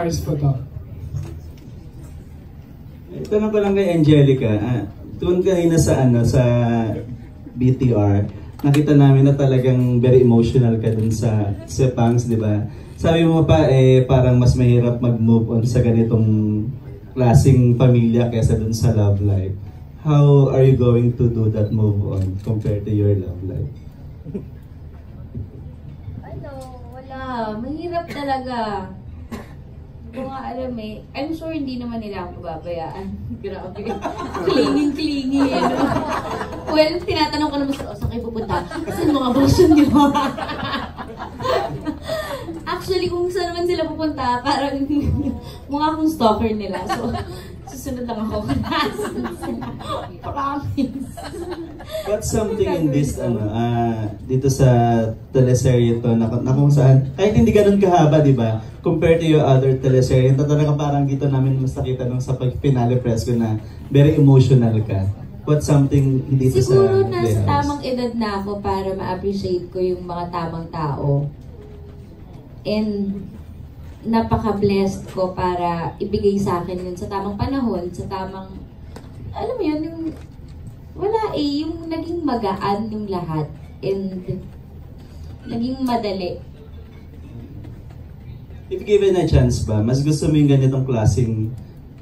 Stars po to. Tanong ko lang kay Angelica, ah, doon kanina sa ano sa BTR, nakita namin na talagang very emotional ka dun sa Sepangs, di ba? Sabi mo pa eh parang mas mahirap mag-move on sa ganitong klaseng pamilya kaysa dun sa love life. How are you going to do that move on compared to your love life? Ano, wala. Mahirap talaga. Kung nga alam eh, I'm sure hindi naman nila ako pababayaan. Grabe. Klinging-klingy. Ano. Well, tinatanong ko naman sa, oh, saan kayo pupunta? Saan mga version niyo? Actually, kung saan naman sila pupunta, parang mukha akong stalker nila. So, susunod lang ako. Promise. What's something in this ano ah dito sa teleserye to na, na kung saan kahit hindi ganun kahaba, 'di ba? Compared to your other teleserye, ito talaga parang dito namin mas nakita nung sa pag finale press ko na very emotional ka. What's something dito Siguro sa nasa Playhouse? tamang edad na ako para ma-appreciate ko yung mga tamang tao. And napaka-blessed ko para ibigay sa akin yun sa tamang panahon, sa tamang, alam mo yun, yung, wala eh, yung naging magaan yung lahat. And naging madali. If given a chance ba, mas gusto mo yung ganitong klaseng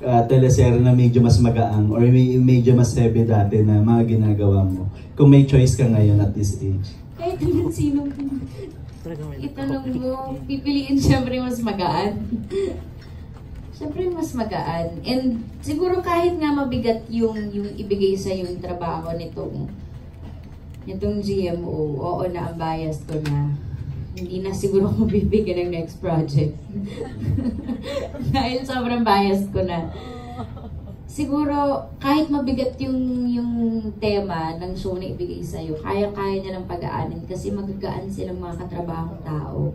uh, teleserye na medyo mas magaang or may, medyo mas heavy dati na mga ginagawa mo? Kung may choice ka ngayon at this age. Kahit naman sinong itanong mo, pipiliin siyempre mas magaan. Siyempre mas magaan. And siguro kahit nga mabigat yung, yung ibigay sa yung trabaho nitong nitong GMO, oo na ang bias ko na hindi na siguro ako mabibigyan ng next project. Dahil sobrang bias ko na. Siguro, kahit mabigat yung yung tema ng show na ibigay sa'yo, kaya-kaya niya ng pag-aanin kasi magagaan silang mga katrabahong tao.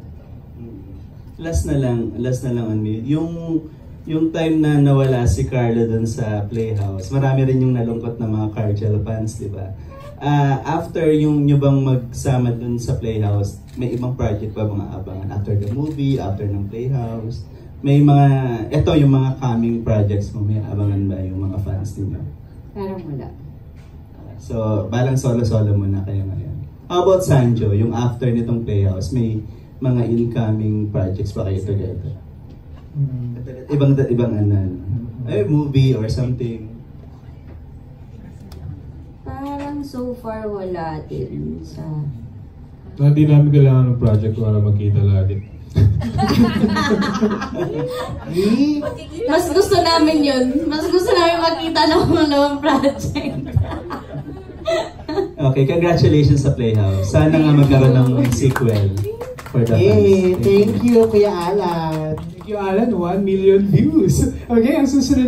Last na lang, last na lang me. Yung yung time na nawala si Carla dun sa Playhouse, marami rin yung nalungkot na mga Cargel fans, di ba? Ah, after yung nyo bang magsama dun sa Playhouse, may ibang project pa mga abangan? After the movie, after ng Playhouse? May mga, eto yung mga coming projects mo, may abangan ba yung mga fans ninyo? Parang wala. So, balang solo-solo muna kayo ngayon. How about Sanjo, yung after nitong Playhouse, may mga incoming projects pa kayo together? Ibang, ibang ano, ano? ay, movie or something. Parang so far wala din sa... Hindi namin kailangan ng project para magkita lagi. Mas gusto namin yun. Mas gusto namin makita ng mga nawang project. Okay, congratulations sa Playhouse. Sana nga magkaroon ng sequel for the Yay! fans. Thank you, Kuya Alan. You, Alan. 1 million views. Okay, ang susunod